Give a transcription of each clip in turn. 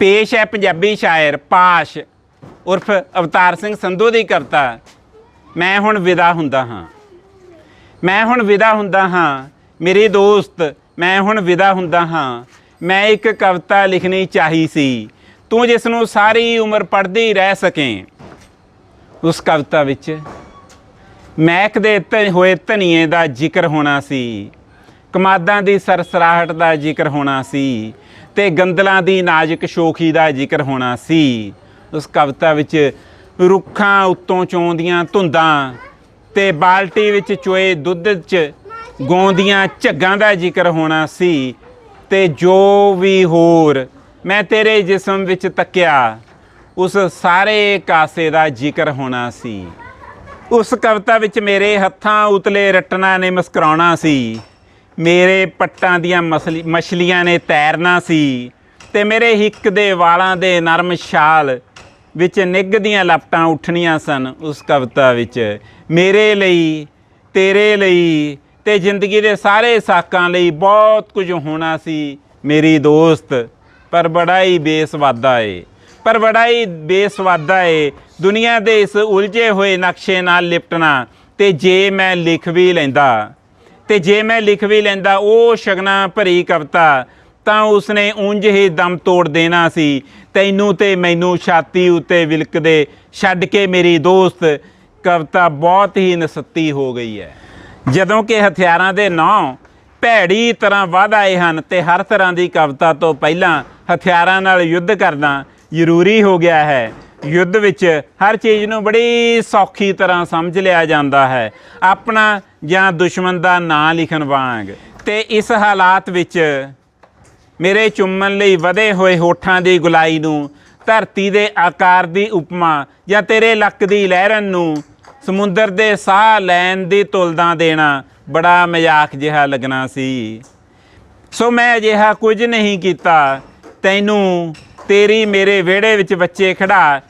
ਪੇਸ਼ ਹੈ ਪੰਜਾਬੀ ਸ਼ਾਇਰ ਪਾਸ਼ ਉਰਫ ਅਵਤਾਰ ਸਿੰਘ ਸੰਧੂ ਦੀ ਕਵਿਤਾ, ਮੈਂ ਹੁਣ ਵਿਦਾ ਹੁੰਦਾ ਹਾਂ। ਮੈਂ ਹੁਣ ਵਿਦਾ ਹੁੰਦਾ ਹਾਂ, ਮੇਰੇ ਦੋਸਤ, ਮੈਂ ਹੁਣ ਵਿਦਾ ਹੁੰਦਾ ਹਾਂ। ਮੈਂ ਇੱਕ ਕਵਿਤਾ ਲਿਖਣੀ ਚਾਹੀ ਸੀ, ਤੂੰ ਜਿਸ ਨੂੰ ਸਾਰੀ ਉਮਰ ਪੜ੍ਹਦੀ ਰਹਿ ਸਕੇ। ਉਸ ਕਵਿਤਾ ਵਿੱਚ ਮਹਿਕਦੇ ਧ- ਹੋਏ ਧਨੀਏ ਦਾ ਜ਼ਿਕਰ ਹੋਣਾ ਸੀ, ਕਮਾਦਾਂ ਦੀ ਸਰਸਰਾਹਟ ਦਾ ਜ਼ਿਕਰ ਹੋਣਾ ਸੀ। ਤੇ ਗੰਦਲਾਂ ਦੀ ਨਾਜ਼ੁਕ ਸ਼ੋਖੀ ਦਾ ਜ਼ਿਕਰ ਹੋਣਾ ਸੀ। ਉਸ ਕਵਿਤਾ ਵਿੱਚ ਰੁੱਖਾਂ ਉੱਤੋਂ ਚੋਂਦੀਆਂ ਧੁੰਦਾਂ ਤੇ ਬਾਲਟੀ ਵਿੱਚ ਚੋਏ ਦੁੱਧ 'ਚ ਗਾਉਂਦੀਆਂ ਝੱਗਾਂ ਦਾ ਜ਼ਿਕਰ ਹੋਣਾ ਸੀ ਤੇ ਜੋ ਵੀ ਹੋਰ ਮੈਂ ਤੇਰੇ ਜਿਸਮ ਵਿੱਚ ਤੱਕਿਆ, ਉਸ ਸਾਰੇ ਕਾਸੇ ਦਾ ਜ਼ਿਕਰ ਹੋਣਾ ਸੀ। ਉਸ ਕਵਿਤਾ ਵਿੱਚ ਮੇਰੇ ਹੱਥਾਂ ਉਤਲੇ ਰਟਣਾ ਨੇ ਮੁਸਕਰਾਉਣਾ ਸੀ। ਮੇਰੇ ਪੱਟਾਂ ਦੀਆਂ ਮਸਲੀ, ਮਛਲੀਆਂ ਨੇ ਤੈਰਨਾ ਸੀ ਤੇ ਮੇਰੇ ਹਿੱਕ ਦੇ ਵਾਲਾਂ ਦੇ ਨਰਮ ਛਾਲ ਵਿੱਚ ਨਿੱਘਦੀਆਂ ਲਪਟਾਂ ਉੱਠਣੀਆਂ ਸਨ ਉਸ ਕਵਿਤਾ ਵਿੱਚ। ਮੇਰੇ ਲਈ, ਤੇਰੇ ਲਈ ਤੇ ਜ਼ਿੰਦਗੀ ਦੇ ਸਾਰੇ ਸਾਕਾਂ ਲਈ ਬਹੁਤ ਕੁਝ ਹੋਣਾ ਸੀ, ਮੇਰੀ ਦੋਸਤ। ਪਰ ਬੜਾ ਹੀ ਬੇਸਵਾਦਾ ਏ। ਪਰ ਬੜਾ ਹੀ ਬੇਸਵਾਦਾ ਏ। ਦੁਨੀਆ ਦੇ ਇਸ ਉਲਝੇ ਹੋਏ ਨਕਸ਼ੇ ਨਾਲ ਲਿਪਟਣਾ ਤੇ ਜੇ ਮੈਂ ਲਿਖ ਵੀ ਲੈਂਦਾ ਤੇ ਜੇ ਮੈਂ ਲਿਖ ਵੀ ਲੈਂਦਾ ਉਹ ਸ਼ਗਨਾ ਭਰੀ ਕਵਿਤਾ, ਤਾਂ ਉਸਨੇ ਉਂਝ ਹੀ ਦਮ ਤੋੜ ਦੇਣਾ ਸੀ। ਤੈਨੂੰ ਤੇ ਮੈਨੂੰ ਛਾਤੀ ਉੱਤੇ ਵਿਲਕਦੇ, ਛੱਡ ਕੇ ਮੇਰੀ ਦੋਸਤ, ਕਵਿਤਾ ਬਹੁਤ ਹੀ ਨਸੱਤੀ ਹੋ ਗਈ ਹੈ। ਜਦੋਂ ਕਿ ਹਥਿਆਰਾਂ ਦੇ ਨਾਂ ਭੈੜੀ ਤਰ੍ਹਾਂ ਵੱਧ ਆਏ ਹਨ ਤੇ ਹਰ ਤਰ੍ਹਾਂ ਦੀ ਕਵਿਤਾ ਤੋਂ ਪਹਿਲਾਂ ਹਥਿਆਰਾਂ ਨਾਲ ਯੁੱਧ ਕਰਨਾ ਜ਼ਰੂਰੀ ਹੋ ਗਿਆ ਹੈ। ਯੁੱਧ ਵਿੱਚ ਹਰ ਚੀਜ਼ ਨੂੰ ਬੜੀ ਸੌਖੀ ਤਰ੍ਹਾਂ ਸਮਝ ਲਿਆ ਜਾਂਦਾ ਹੈ। ਆਪਣਾ ਜਾਂ ਦੁਸ਼ਮਣ ਦਾ ਨਾਂ ਲਿਖਣ ਵਾਂਗ। ਤੇ ਇਸ ਹਾਲਾਤ ਵਿੱਚ ਮੇਰੇ ਚੁੰਮਣ ਲਈ ਵਧੇ ਹੋਏ ਹੋਠਾਂ ਦੀ ਗੁਲਾਈ ਨੂੰ, ਧਰਤੀ ਦੇ ਆਕਾਰ ਦੀ ਉਪਮਾ ਜਾਂ ਤੇਰੇ ਲੱਕ ਦੀ ਲਹਿਰਨ ਨੂੰ ਸਮੁੰਦਰ ਦੇ ਸਾਹ ਲੈਣ ਦੀ ਤੁਲਨਾ ਦੇਣਾ ਬੜਾ ਮਜ਼ਾਕ ਜਿਹਾ ਲੱਗਣਾ ਸੀ। ਸੋ ਮੈਂ ਅਜਿਹਾ ਕੁਝ ਨਹੀਂ ਕੀਤਾ। ਤੈਨੂੰ ਤੇਰੀ ਮੇਰੇ ਵਿਹੜੇ ਵਿੱਚ ਬੱਚੇ ਖੜਾ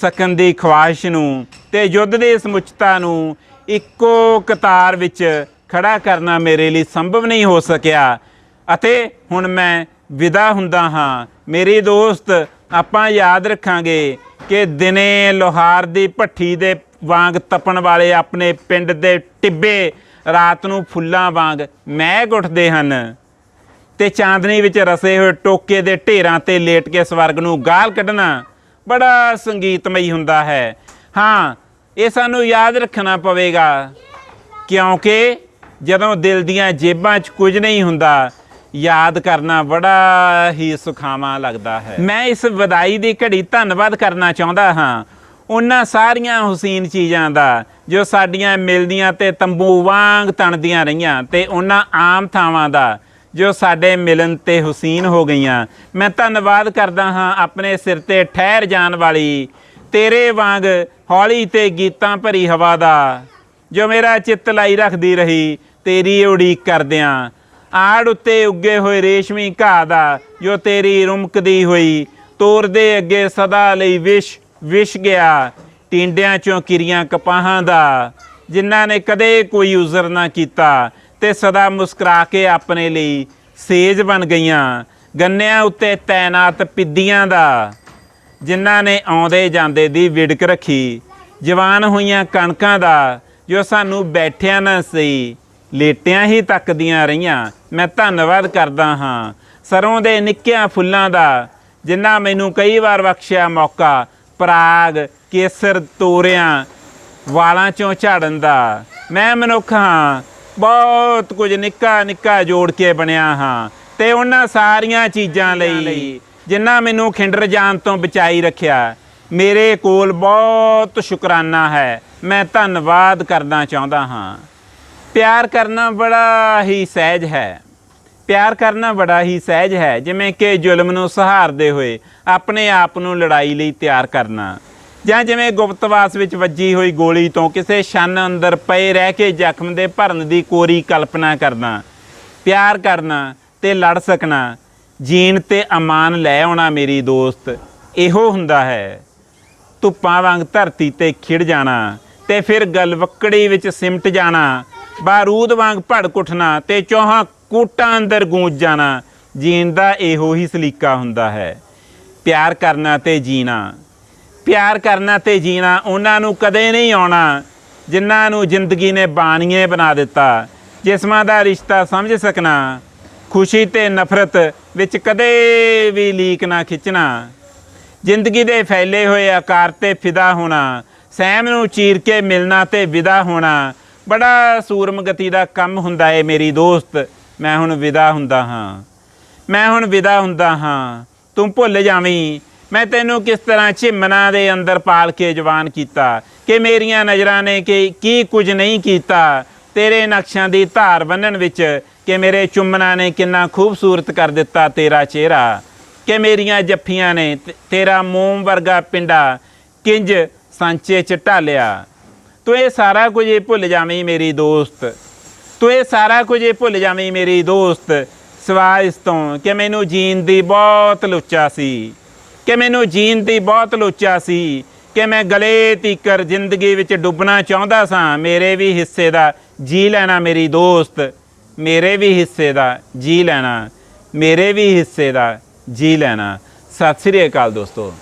ਸਕਣ ਦੀ ਖਵਾਹਿਸ਼ ਨੂੰ ਤੇ ਯੁੱਧ ਦੀ ਸਮੁੱਚਤਾ ਨੂੰ ਇੱਕੋ ਕਤਾਰ ਵਿੱਚ ਖੜਾ ਕਰਨਾ ਮੇਰੇ ਲਈ ਸੰਭਵ ਨਹੀਂ ਹੋ ਸਕਿਆ। ਅਤੇ ਹੁਣ ਮੈਂ ਵਿਦਾ ਹੁੰਦਾ ਹਾਂ। ਮੇਰੇ ਦੋਸਤ, ਆਪਾਂ ਯਾਦ ਰੱਖਾਂਗੇ ਕਿ ਦਿਨੇ ਲੋਹਾਰ ਦੀ ਭੱਠੀ ਦੇ ਵਾਂਗ ਤਪਣ ਵਾਲੇ ਆਪਣੇ ਪਿੰਡ ਦੇ ਟਿੱਬੇ ਰਾਤ ਨੂੰ ਫੁੱਲਾਂ ਵਾਂਗ ਮਹਿਕ ਉੱਠਦੇ ਹਨ ਤੇ ਚਾਂਦਨੀ ਵਿੱਚ ਰਸੇ ਹੋਏ ਟੋਕੇ ਦੇ ਢੇਰਾਂ ਤੇ ਲੇਟ ਕੇ ਸਵਰਗ ਨੂੰ ਗਾਲ ਕੱਢਣਾ ਬੜਾ ਸੰਗੀਤਮਈ ਹੁੰਦਾ ਹੈ। ਹਾਂ ਇਹ ਸਾਨੂੰ ਯਾਦ ਰੱਖਣਾ ਪਵੇਗਾ। ਕਿਉਂਕਿ ਜਦੋਂ ਦਿਲ ਦੀਆਂ ਜੇਬਾਂ 'ਚ ਕੁਝ ਨਹੀਂ ਹੁੰਦਾ, ਯਾਦ ਕਰਨਾ ਬੜਾ ਹੀ ਸੁਖਾਵਾਂ ਲੱਗਦਾ ਹੈ। ਮੈਂ ਇਸ ਵਧਾਈ ਦੀ ਘੜੀ ਧੰਨਵਾਦ ਕਰਨਾ ਚਾਹੁੰਦਾ ਹਾਂ। ਉਹਨਾਂ ਸਾਰੀਆਂ ਹੁਸੀਨ ਚੀਜ਼ਾਂ ਦਾ, ਜੋ ਸਾਡੀਆਂ ਮਿਲਦੀਆਂ ਤੇ ਤੰਬੂ ਵਾਂਗ ਤਣਦੀਆਂ ਰਹੀਆਂ ਤੇ ਉਹਨਾਂ ਆਮ ਥਾਵਾਂ ਦਾ, ਜੋ ਸਾਡੇ ਮਿਲਣ ਤੇ ਹੁਸੀਨ ਹੋ ਗਈਆਂ। ਮੈਂ ਧੰਨਵਾਦ ਕਰਦਾ ਹਾਂ ਆਪਣੇ ਸਿਰ ਤੇ ਠਹਿਰ ਜਾਣ ਵਾਲੀ ਤੇਰੇ ਵਾਂਗ ਹੌਲੀ ਤੇ ਗੀਤਾਂ ਭਰੀ ਹਵਾ ਦਾ, ਜੋ ਮੇਰਾ ਚਿੱਤ ਲਾਈ ਰੱਖਦੀ ਰਹੀ, ਤੇਰੀ ਉਡੀਕ ਕਰਦਿਆਂ। ਆੜ ਉੱਤੇ ਉੱਗੇ ਹੋਏ ਰੇਸ਼ਮੀ ਘਾਹ ਦਾ, ਜੋ ਤੇਰੀ ਰੁਮਕਦੀ ਹੋਈ, ਤੋਰਦੇ ਅੱਗੇ ਸਦਾ ਲਈ ਵਿਸ਼ ਵਿਸ਼ ਗਿਆ। ਟਿੰਡਿਆਂ ਚੋਂ ਕਿਰੀਆਂ ਕਪਾਹਾਂ ਦਾ, ਜਿਨ੍ਹਾਂ ਨੇ ਕਦੇ ਕੋਈ ਉਜ਼ਰ ਨਾ ਕੀਤਾ, ਤੇ ਸਦਾ ਮੁਸਕਰਾ ਕੇ ਆਪਣੇ ਲਈ ਸੇਜ ਬਣ ਗਈਆਂ। ਗੰਨਿਆਂ ਉੱਤੇ ਤੈਨਾਤ ਪਿੱਦੀਆਂ ਦਾ ਜਿਨ੍ਹਾਂ ਨੇ ਆਉਂਦੇ ਜਾਂਦੇ ਦੀ ਵਿੜਕ ਰੱਖੀ, ਜਵਾਨ ਹੋਈਆਂ ਕਣਕਾਂ ਦਾ, ਜੋ ਸਾਨੂੰ ਬੈਠਿਆਂ ਨਾ ਸਹੀ ਲੇਟਿਆਂ ਹੀ ਤੱਕਦੀਆਂ ਰਹੀਆਂ। ਮੈਂ ਧੰਨਵਾਦ ਕਰਦਾ ਹਾਂ ਸਰੋਂ ਦੇ ਨਿੱਕਿਆਂ ਫੁੱਲਾਂ ਦਾ, ਜਿਨ੍ਹਾਂ ਮੈਨੂੰ ਕਈ ਵਾਰ ਬਖਸ਼ਿਆ ਮੌਕਾ, ਪਰਾਗ, ਕੇਸਰ ਤੋਰਿਆਂ, ਵਾਲਾਂ ਚੋਂ ਝਾੜਨ ਦਾ। ਮੈਂ ਮਨੁੱਖ ਹਾਂ, ਬਹੁਤ ਕੁਝ ਨਿੱਕਾ ਨਿੱਕਾ ਜੋੜ ਕੇ ਬਣਿਆ ਹਾਂ, ਤੇ ਉਹਨਾਂ ਸਾਰੀਆਂ ਚੀਜ਼ਾਂ ਲਈ ਜਿਨ੍ਹਾਂ ਮੈਨੂੰ ਖਿੰਡਰ ਜਾਣ ਤੋਂ ਬਚਾਈ ਰੱਖਿਆ, ਮੇਰੇ ਕੋਲ ਬਹੁਤ ਸ਼ੁਕਰਾਨਾ ਹੈ। ਮੈਂ ਧੰਨਵਾਦ ਕਰਨਾ ਚਾਹੁੰਦਾ ਹਾਂ। ਪਿਆਰ ਕਰਨਾ ਬੜਾ ਹੀ ਸਹਿਜ ਹੈ। ਪਿਆਰ ਕਰਨਾ ਬੜਾ ਹੀ ਸਹਿਜ ਹੈ, ਜਿਵੇਂ ਕਿ ਜ਼ੁਲਮ ਨੂੰ ਸਹਾਰਦੇ ਹੋਏ ਆਪਣੇ ਆਪ ਨੂੰ ਲੜਾਈ ਲਈ ਤਿਆਰ ਕਰਨਾ। ਜਾਂ ਜਿਵੇਂ ਗੁਪਤਵਾਸ ਵਿੱਚ ਵੱਜੀ ਹੋਈ ਗੋਲੀ ਤੋਂ ਕਿਸੇ ਛੰਨ ਅੰਦਰ ਪਏ ਰਹਿ ਕੇ ਜ਼ਖਮ ਦੇ ਭਰਨ ਦੀ ਕੋਰੀ ਕਲਪਨਾ ਕਰਨਾ। ਪਿਆਰ ਕਰਨਾ ਤੇ ਲੜ ਸਕਣਾ ਜੀਣ ਤੇ ਅਮਾਨ ਲੈ ਆਉਣਾ ਮੇਰੀ ਦੋਸਤ। ਇਹੋ ਹੁੰਦਾ ਹੈ। ਧੁੱਪਾਂ ਵਾਂਗ ਧਰਤੀ ਤੇ ਖਿੜ ਜਾਣਾ ਤੇ ਫਿਰ ਗਲਵੱਕੜੀ ਵਿੱਚ ਸਿਮਟ ਜਾਣਾ। ਬਾਰੂਦ ਵਾਂਗ ਭੜਕ ਉੱਠਣਾ ਤੇ ਚੌਹਾਂ ਕੂਟਾਂ ਅੰਦਰ ਗੂੰਜ ਜਾਣਾ। ਜੀਣ ਦਾ ਇਹੋ ਹੀ ਸਲੀਕਾ ਹੁੰਦਾ ਹੈ। ਪਿਆਰ ਕਰਨਾ ਤੇ ਜੀਣਾ। ਪਿਆਰ ਕਰਨਾ ਤੇ ਜੀਣਾ ਉਹਨਾਂ ਨੂੰ ਕਦੇ ਨਹੀਂ ਆਉਣਾ। ਜਿਨ੍ਹਾਂ ਨੂੰ ਜ਼ਿੰਦਗੀ ਨੇ ਬਾਣੀਏ ਬਣਾ ਦਿੱਤਾ। ਜਿਸਮਾਂ ਦਾ ਰਿਸ਼ਤਾ ਸਮਝ ਸਕਣਾ। ਖੁਸ਼ੀ ਤੇ ਨਫ਼ਰਤ ਵਿੱਚ ਕਦੇ ਵੀ ਲੀਕ ਨਾ ਖਿੱਚਣਾ। ਜ਼ਿੰਦਗੀ ਦੇ ਫੈਲੇ ਹੋਏ ਆਕਾਰ ਤੇ ਫਿਦਾ ਹੋਣਾ, ਸਹਿਮ ਨੂੰ ਚੀਰ ਕੇ ਮਿਲਣਾ ਤੇ ਵਿਦਾ ਹੋਣਾ, ਬੜਾ ਸੂਰਮਗਤੀ ਦਾ ਕੰਮ ਹੁੰਦਾ ਏ ਮੇਰੀ ਦੋਸਤ, ਮੈਂ ਹੁਣ ਵਿਦਾ ਹੁੰਦਾ ਹਾਂ। ਮੈਂ ਹੁਣ ਵਿਦਾ ਹੁੰਦਾ ਹਾਂ, ਤੂੰ ਭੁੱਲ ਜਾਵੀਂ, ਮੈਂ ਤੈਨੂੰ ਕਿਸ ਤਰ੍ਹਾਂ ਝਿਮਨਾ ਦੇ ਅੰਦਰ ਪਾਲ ਕੇ ਜਵਾਨ ਕੀਤਾ, ਕਿ ਮੇਰੀਆਂ ਨਜ਼ਰਾਂ ਨੇ ਕਿ ਕੀ ਕੁਝ ਨਹੀਂ ਕੀਤਾ, ਤੇਰੇ ਨਕਸ਼ਾਂ ਦੀ ਧਾਰ ਬੰਨਣ ਵਿੱਚ ਕਿ ਮੇਰੇ ਚੁੰਮਣਾ ਨੇ ਕਿੰਨਾ ਖੂਬਸੂਰਤ ਕਰ ਦਿੱਤਾ ਤੇਰਾ ਚਿਹਰਾ, ਕਿ ਮੇਰੀਆਂ ਜੱਫੀਆਂ ਨੇ ਤੇ- ਤੇਰਾ ਮੋਮ ਵਰਗਾ ਪਿੰਡਾ ਕਿੰਜ ਸਾਂਚੇ ਚ ਢਾਲਿਆ। ਤੂੰ ਇਹ ਸਾਰਾ ਕੁਝ ਹੀ ਭੁੱਲ ਜਾਵੀਂ ਮੇਰੀ ਦੋਸਤ। ਤੂੰ ਇਹ ਸਾਰਾ ਕੁਝ ਹੀ ਭੁੱਲ ਜਾਵੀਂ ਮੇਰੀ ਦੋਸਤ। ਸਿਵਾ ਇਸ ਤੋਂ ਕਿ ਮੈਨੂੰ ਜੀਣ ਦੀ ਬਹੁਤ ਲੁੱਚਾ ਸੀ। ਕਿ ਮੈਨੂੰ ਜੀਣ ਦੀ ਬਹੁਤ ਲੁੱਚਾ ਸੀ। ਕਿ ਮੈਂ ਗਲੇ ਤੀਕਰ ਜ਼ਿੰਦਗੀ ਵਿੱਚ ਡੁੱਬਣਾ ਚਾਹੁੰਦਾ ਸਾਂ। ਮੇਰੇ ਵੀ ਹਿੱਸੇ ਦਾ ਜੀ ਲੈਣਾ ਮੇਰੀ ਦੋਸਤ। ਮੇਰੇ ਵੀ ਹਿੱਸੇ ਦਾ ਜੀ ਲੈਣਾ, ਮੇਰੇ ਵੀ ਹਿੱਸੇ ਦਾ ਜੀ ਲੈਣਾ। ਸਤਿ ਸ੍ਰੀ ਅਕਾਲ ਦੋਸਤੋ।